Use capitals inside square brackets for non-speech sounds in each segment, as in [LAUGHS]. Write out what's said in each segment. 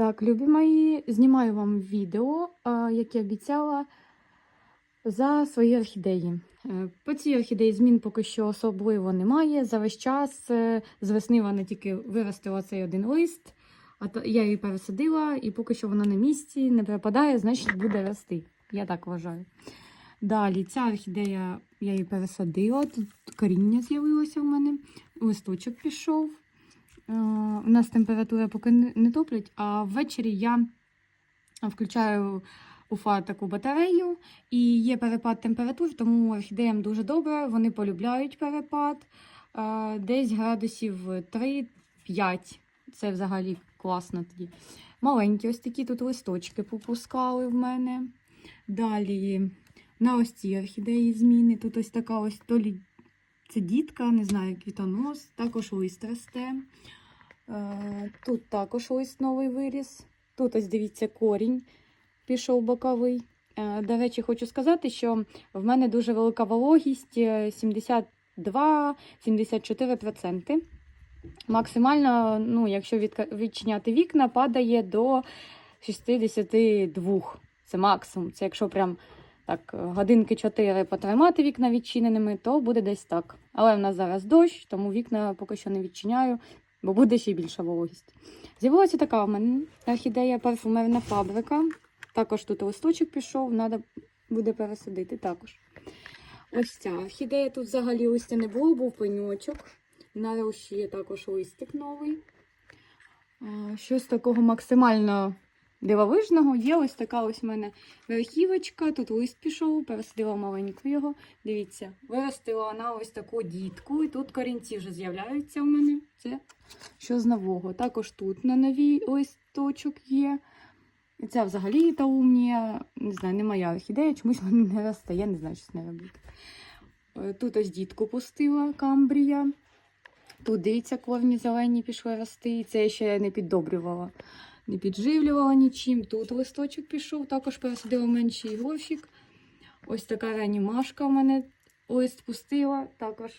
Так, любі мої, знімаю вам відео, а, як і обіцяла, за свої орхідеї. Е, По цій орхідеї змін поки що особливо немає. За весь час е, з весни вона тільки виростила цей один лист, а то я її пересадила, і поки що вона на місці не припадає, значить буде рости. Я так вважаю. Далі ця орхідея я її пересадила, тут коріння з'явилося в мене, листочок пішов. Е, У нас температура поки не топлять, а ввечері я включаю у фар таку батарею і є перепад температур, тому орхідеям дуже добре, вони полюбляють перепад. Е, Десь градусів 3-5. Це взагалі класно тоді. Маленькі ось такі тут листочки попускали в мене. Далі на ось цій орхідеї зміни. Тут ось така ось то лі... це дітка, не знаю, квітонос, також лист росте. Е, Тут також лист новий виріс. Тут ось дивіться корінь пішов боковий. Е, До речі, хочу сказати, що в мене дуже велика вологість е, 72-74%. Максимально, ну, якщо відчиняти вікна, падає до 62. Це максимум. Це якщо прям так годинки 4 потримати вікна відчиненими, то буде десь так. Але в нас зараз дощ, тому вікна поки що не відчиняю, бо буде ще більша вологість. З'явилася така в мене орхідея парфумерна фабрика. Також тут листочок пішов, треба буде пересадити також. Ось ця орхідея. Тут взагалі листя не було, був пеньочок. На руші є також листик новий. Щось такого максимально дивовижного. Є ось така ось в мене верхівочка. Тут лист пішов, пересадила маленьку його. Дивіться, виростила вона ось таку дітку. І тут корінці вже з'являються в мене. Це що з нового. Також тут на новій листочок є. І це взагалі таумнія. Не знаю, не моя орхідея, чомусь вона не росте. Я не знаю, що з нею робити. Е, Тут ось дітку пустила камбрія. Тут дивіться, корні зелені пішли рости. І це я ще не піддобрювала, не підживлювала нічим. Тут листочок пішов, також пересадила менший горщик. Ось така ранімашка в мене лист пустила. Також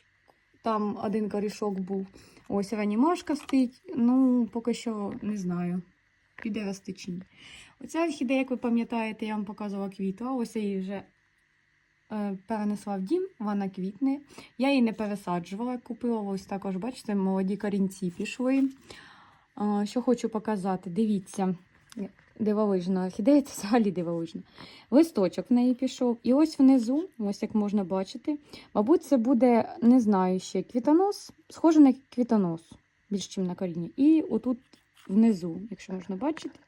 там один корішок був. Ось ранімашка стоїть. Ну, поки що не знаю, піде рости чи ні. Оця орхідея, як ви пам'ятаєте, я вам показувала квіту, а ось я її вже е, перенесла в дім, вона квітне. Я її не пересаджувала, купила. Ось також, бачите, молоді корінці пішли. Що хочу показати, дивіться, дивовижна орхідея, це взагалі дивовижна. Листочок в неї пішов. І ось внизу, ось як можна бачити, мабуть, це буде, не знаю ще, квітонос, схоже на квітонос, більш ніж на коріння. І отут внизу, якщо можна бачити,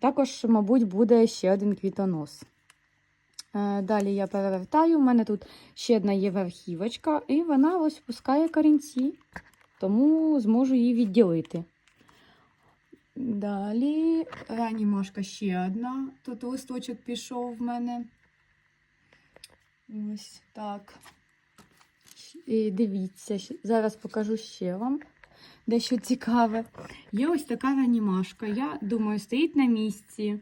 також, мабуть, буде ще один квітонос. Е, Далі я перевертаю. У мене тут ще одна є верхівочка, і вона ось пускає корінці, тому зможу її відділити. Далі ранімашка ще одна. Тут листочок пішов в мене. Ось так. І дивіться, зараз покажу ще вам дещо цікаве. Є ось така ранімашка. Я думаю, стоїть на місці.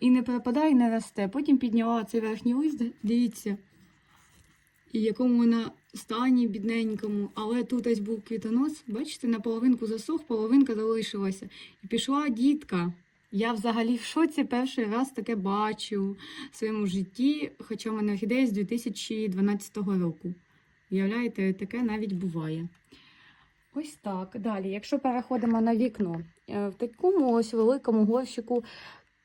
І не пропадає, і не росте. Потім підняла цей верхній лист, дивіться, і якому вона стані бідненькому. Але тут ось був квітонос, бачите, наполовинку засох, половинка залишилася. І пішла дітка. Я взагалі в шоці перший раз таке бачу в своєму житті, хоча в мене орхідея з 2012 року. Уявляєте, таке навіть буває. Ось так. Далі, якщо переходимо на вікно, е, в такому ось великому горщику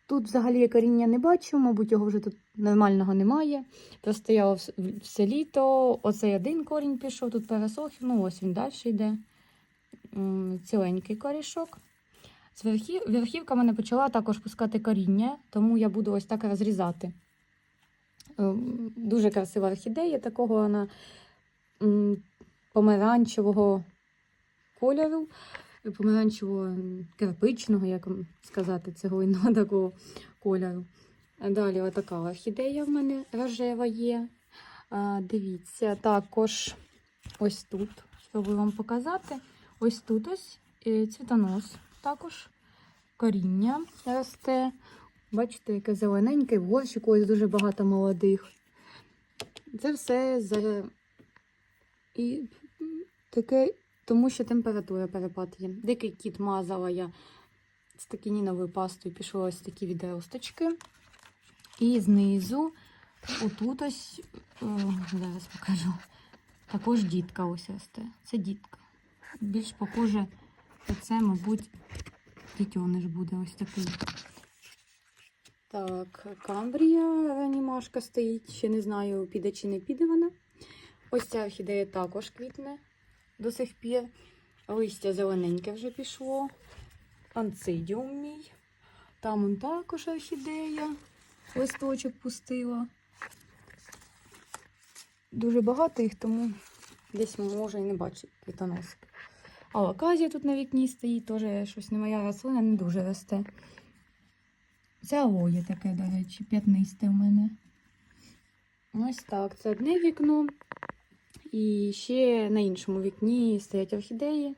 Тут взагалі я коріння не бачу, мабуть, його вже тут нормального немає. Простояло все літо. Оцей один корінь пішов, тут пересох, ну ось він далі йде. Ціленький корішок. З верхів... верхівка мене почала також пускати коріння, тому я буду ось так розрізати. Ем, Дуже красива орхідея, такого вона помаранчевого кольору помаранчевого кирпичного, як сказати, цеглинного [LAUGHS] такого кольору. Далі отака орхідея в мене рожева є. А, дивіться, також ось тут, спробую вам показати. Ось тут ось е, цвітонос, також коріння росте. Бачите, яке зелененьке, в ось дуже багато молодих. Це все за і таке тому що температура перепад є. Дикий кіт мазала я з такініновою пастою пішли ось такі відросточки. І знизу, отут ось, о, зараз покажу. Також дітка ось росте. Це дітка. Більш похоже, це, мабуть, дітьониш буде ось такий. Так, камбрія ранімашка стоїть. Ще не знаю, піде чи не піде вона. Ось ця орхідея також квітне до сих пір. Листя зелененьке вже пішло. Анцидіум мій. Там он також орхідея. Листочок пустила. Дуже багато їх, тому десь може і не бачить квітоноски. А лаказія тут на вікні стоїть, теж щось не моя рослина, не дуже росте. Це алоє таке, до речі, п'ятнисте в мене. Ось так, це одне вікно. І ще на іншому вікні стоять орхідеї.